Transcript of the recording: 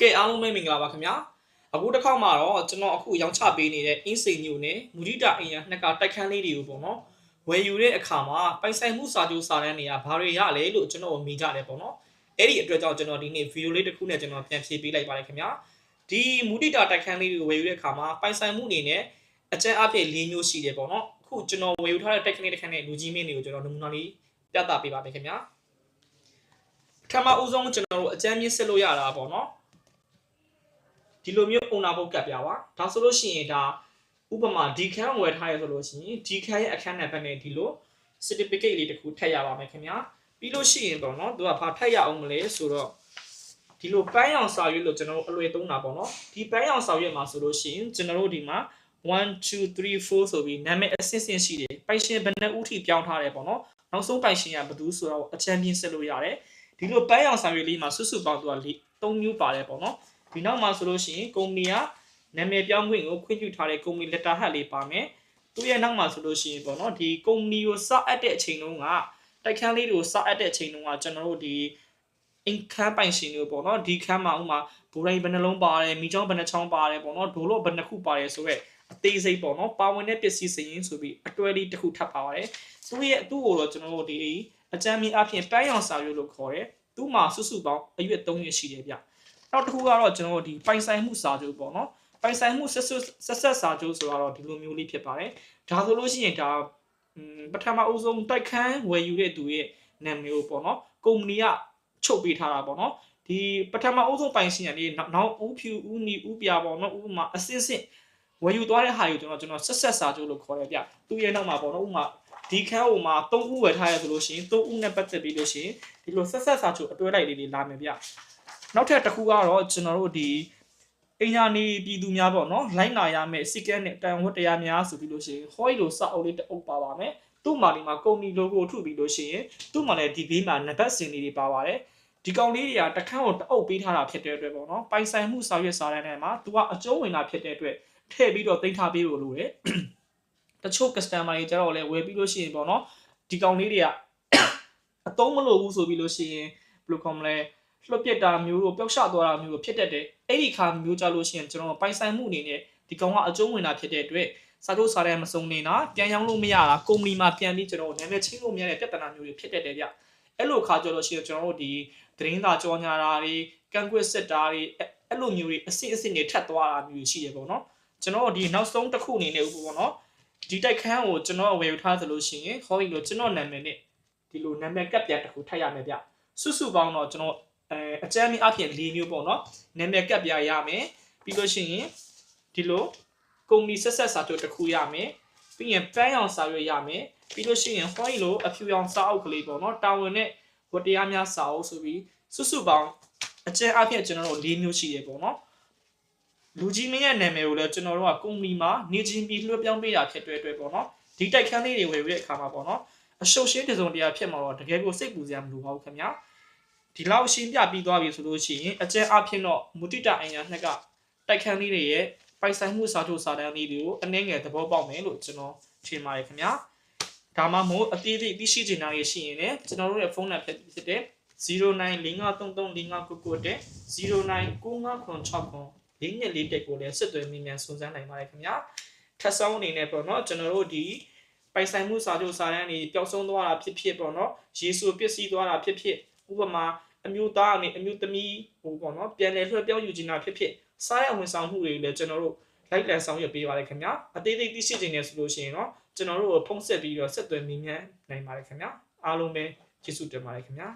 ကဲအားလုံးပဲမင်္ဂလာပါခင်ဗျာအခုတစ်ခေါက်မှာတော့ကျွန်တော်အခုရောင်းချပေးနေတဲ့အင်းစိန်မျိုးနဲ့မူရိတာအင်ရနှစ်ကတိုက်ခန်းလေးတွေကိုပေါ့နော်ဝယ်ယူတဲ့အခါမှာပိုင်ဆိုင်မှုစာချုပ်စာတမ်းတွေကဘာတွေရလဲလို့ကျွန်တော်မိကြတယ်ပေါ့နော်အဲ့ဒီအတွက်ကြောင့်ကျွန်တော်ဒီနေ့ဗီဒီယိုလေးတစ်ခုနဲ့ကျွန်တော်ပြန်ဖြည့်ပေးလိုက်ပါတယ်ခင်ဗျာဒီမူရိတာတိုက်ခန်းလေးတွေကိုဝယ်ယူတဲ့အခါမှာပိုင်ဆိုင်မှုအနေနဲ့အကျဉ်းအပြည့်၄မျိုးရှိတယ်ပေါ့နော်အခုကျွန်တော်ဝယ်ယူထားတဲ့တိုက်ခန်းလေးတစ်ခန်းနဲ့လူကြီးမင်းတွေကိုကျွန်တော်နမူနာလေးပြသပေးပါမယ်ခင်ဗျာပထမဦးဆုံးကျွန်တော်တို့အကျဉ်းမြင့်စစ်လို့ရတာပေါ့နော် ဒီလိုမျိုးပုံနာပုတ်ကတ်ပြပါဒါဆိုလို့ရှိရင်ဒါဥပမာဒီခန်းဝယ်ထားရဆိုလို့ရှိရင်ဒီခန်းရဲ့အခန်းနံပါတ်နဲ့ဒီလို certificate လေးတစ်ခုထည့်ရပါမယ်ခင်ဗျာပြီးလို့ရှိရင်ပေါ့နော်သူကဘာထည့်ရအောင်မလဲဆိုတော့ဒီလိုပန်းရောင်စာရွက်လို့ကျွန်တော်တို့အလွယ်သုံးတာပေါ့နော်ဒီပန်းရောင်စာရွက်မှာဆိုလို့ရှိရင်ကျွန်တော်တို့ဒီမှာ1 2 3 4ဆိုပြီးနာမည်အဆင့်ဆင့်ရှိတယ်ပိုင်ရှင်ဘယ်နှဦးထိပြောင်းထားတယ်ပေါ့နော်နောက်ဆုံးပိုင်ရှင်ကဘယ်သူဆိုတော့အချမ်းပြင်းဆက်လို့ရတယ်ဒီလိုပန်းရောင်စာရွက်လေးမှာစွတ်စွတ်ပေါင်းသူက၄၃မျိုးပါတယ်ပေါ့နော် ဒီနောက်မှာဆိုလို့ရှိရင်ကုမ္ပဏီကနာမည်ပြောင်းခွင့်ကိုခွင့်ပြုထားတဲ့ကုမ္ပဏီ letter head လေးပါမယ်သူရဲ့နောက်မှာဆိုလို့ရှိရင်ပေါ့နော်ဒီကုမ္ပဏီကိုစအပ်တဲ့အချိန်တုန်းကတိုက်ခန်းလေးတွေကိုစအပ်တဲ့အချိန်တုန်းကကျွန်တော်တို့ဒီ income ပိုင်ရှင်တွေပေါ့နော်ဒီခန်းမှာဥမာဘူရိုင်းဘယ်နှလုံးပါတယ်မိချောင်းဘယ်နှချောင်းပါတယ်ပေါ့နော်ဒိုလို့ဘယ်နှခုပါတယ်ဆိုရက်အသေးစိတ်ပေါ့နော်ပါဝင်တဲ့ပစ္စည်းစရင်ဆိုပြီးအတွဲလေးတစ်ခုထပ်ပါပါတယ်သူရဲ့အတူကိုတော့ကျွန်တော်တို့ဒီအကြမ်းမြင်အဖြစ်ပန်းရောင်စာရွက်လို့ခေါ်တယ်သူ့မှာစုစုပေါင်းအရွက်3ရွက်ရှိတယ်ဗျ နောက်တစ်ခုကတော့ကျွန်တော်တို့ဒီပိုင်ဆိုင်မှုစာချုပ်ပေါ့နော်ပိုင်ဆိုင်မှုဆက်ဆက်ဆက်ဆက်စာချုပ်ဆိုတော့ဒီလိုမျိုးလေးဖြစ်ပါတယ်ဒါဆိုလို့ရှိရင်ဒါပထမအဦးဆုံးတိုက်ခန်းဝယ်ယူတဲ့သူရဲ့နာမည်ကိုပေါ့နော်ကုမ္ပဏီကချုပ်ပေးထားတာပေါ့နော်ဒီပထမအဦးဆုံးပိုင်ရှင်ကနေနောက်ဦးဖြူဦးနီဦးပြပေါ့နော်ဥပမာအစစ်စစ်ဝယ်ယူသွားတဲ့ဟာကိုကျွန်တော်ကျွန်တော်ဆက်ဆက်စာချုပ်လို့ခေါ်ရပြသူရဲ့နောက်မှာပေါ့နော်ဥပမာဒီခန်းဟိုမှာ3ဦးဝယ်ထားရဆိုလို့ရှိရင်3ဦးနဲ့ပတ်သက်ပြီးလို့ရှိရင်ဒီလိုဆက်ဆက်စာချုပ်အတွဲလိုက်လေးတွေလာမယ်ဗျ နောက်ထပ်တစ်ခုကတော့ကျွန်တော်တို့ဒီအညာနေပြည်သူများပေါ့နော်လိုင်းလာရမယ်စီကဲနဲ့တန်ဝတ်တရားများဆိုပြီးလို့ရှိရင်ဟောရီလိုစအုပ်လေးတအုပ်ပါပါမယ်သူ့မှာဒီမှာကုမ္ပဏီ logo ထုပြီးလို့ရှိရင်သူ့မှာလည်းဒီဘေးမှာနံပါတ်စင်လေးတွေပါပါတယ်ဒီကောင်လေးတွေကတခန်းကိုတအုပ်ပေးထားတာဖြစ်တဲ့အတွက်ပေါ့နော်ပိုင်ဆိုင်မှုစာရွက်စာတမ်းထဲမှာသူကအကျုံးဝင်တာဖြစ်တဲ့အတွက်ထည့်ပြီးတော့တင်ထားပေးလို့လို့ရတယ်တချို့ customer တွေကျတော့လည်းဝယ်ပြီးလို့ရှိရင်ပေါ့နော်ဒီကောင်လေးတွေကအသုံးမလို့ဘူးဆိုပြီးလို့ရှိရင်ဘယ်လိုခေါ်မလဲ လွတ်ပြစ်တာမျိုးတို့ပျောက်ရှသွားတာမျိုးတို့ဖြစ်တတ်တယ်အဲ့ဒီခါမျိုးကြလို့ရှိရင်ကျွန်တော်ပိုင်ဆိုင်မှုအနေနဲ့ဒီကောင်ကအကျုံးဝင်တာဖြစ်တဲ့အတွက်စာချုပ်စာတမ်းမစုံနေတာပြန်ရောင်းလို့မရတာကုမ္ပဏီမှာပြန်ပြီးကျွန်တော်နာမည်ချင်းလို့မရတဲ့ပြဿနာမျိုးတွေဖြစ်တတ်တယ်ဗျအဲ့လိုခါကြလို့ရှိရင်ကျွန်တော်တို့ဒီသတင်းစာကြောညာတာတွေကန့်ကွက်စစ်တာတွေအဲ့လိုမျိုးတွေအစစ်အစစ်တွေထပ်သွားတာမျိုးရှိတယ်ပေါ့နော်ကျွန်တော်ဒီနောက်ဆုံးတစ်ခုအနေနဲ့ဥပပေါ့နော်ဒီတိုက်ခန်းကိုကျွန်တော်ဝယ်ယူထားသလိုရှိရင်ဟောဒီလိုကျွန်တော်နာမည်နဲ့ဒီလိုနာမည်ကပ်ပြတစ်ခုထပ်ရမယ်ဗျစုစုပေါင်းတော့ကျွန်တော် အဲအကြမ်းမြအဖြစ်၄မျိုးပေါ့နော်နာမည်ကပ်ပြရမယ်ပြီးလို့ရှိရင်ဒီလိုကုမ္ပဏီဆက်ဆက်စာချုပ်တစ်ခုရမယ်ပြီးရင်ပန်းရောင်စာရွက်ရမယ်ပြီးလို့ရှိရင်ဟောဒီလိုအဖြူရောင်စာအုပ်ကလေးပေါ့နော်တာဝန်နဲ့ဝတ္တရားများစာအုပ်ဆိုပြီးစုစုပေါင်းအကျဉ်းအဖြစ်ကျွန်တော်တို့၄မျိုးရှိတယ်ပေါ့နော်လူကြီးမင်းရဲ့နာမည်ကိုလည်းကျွန်တော်တို့ကကုမ္ပဏီမှာနေချင်းပြီးလွှဲပြောင်းပေးတာဖြစ်တဲ့အတွက်ပေါ့နော်ဒီတိုက်ခန်းလေးတွေဝယ်ပြီးတဲ့အခါမှာပေါ့နော်အရှုပ်ရှင်းတစုံတရာဖြစ်မှာတော့တကယ်ကိုစိတ်ပူစရာမလိုပါဘူးခင်ဗျာ ဒီလောက်ရှင်းပြပြီးသွားပြီဆိုလို့ရှိရင်အကျဉ်းအဖြစ်တော့မူတိတာအင်ယာနှစ်ကတိုက်ခန်းလေးတွေရဲ့ပိုင်ဆိုင်မှုစာချုပ်စာတမ်းလေးတွေကိုအနည်းငယ်သဘောပေါက်မယ်လို့ကျွန်တော်ထင်ပါတယ်ခင်ဗျာဒါမှမဟုတ်အသေးသေးသိရှိချင်တာတွေရှိရင်လည်းကျွန်တော်တို့ရဲ့ဖုန်းနံပါတ်ဖြစ်တဲ့09533599တဲ့099596လေးနဲ့လေးတက်ကိုလည်းဆက်သွယ်မိမြန်စုံစမ်းနိုင်ပါတယ်ခင်ဗျာထပ်ဆောင်အနေနဲ့ပေါ့နော်ကျွန်တော်တို့ဒီပိုင်ဆိုင်မှုစာချုပ်စာတမ်းတွေပျောက်ဆုံးသွားတာဖြစ်ဖြစ်ပေါ့နော်ရေဆိုပစ္စည်းသွားတာဖြစ်ဖြစ် ဥပမာအမျိုးသားအနေအမျိုးသမီးဟိုပေါ့နော်ပြန်လည်လွှဲပြောင်းယူခြင်းတာဖြစ်ဖြစ်စားရဝန်ဆောင်မှုတွေလည်းကျွန်တော်တို့လိုက်လံဆောင်ရွက်ပေးပါရခင်ဗျာအသေးသေးသိရှိခြင်းနဲ့ဆိုလို့ရှိရင်တော့ကျွန်တော်တို့ဖုံးဆက်ပြီးတော့ဆက်သွယ်မိမြန်နိုင်ပါတယ်ခင်ဗျာအားလုံးပဲကျေးဇူးတင်ပါတယ်ခင်ဗျာ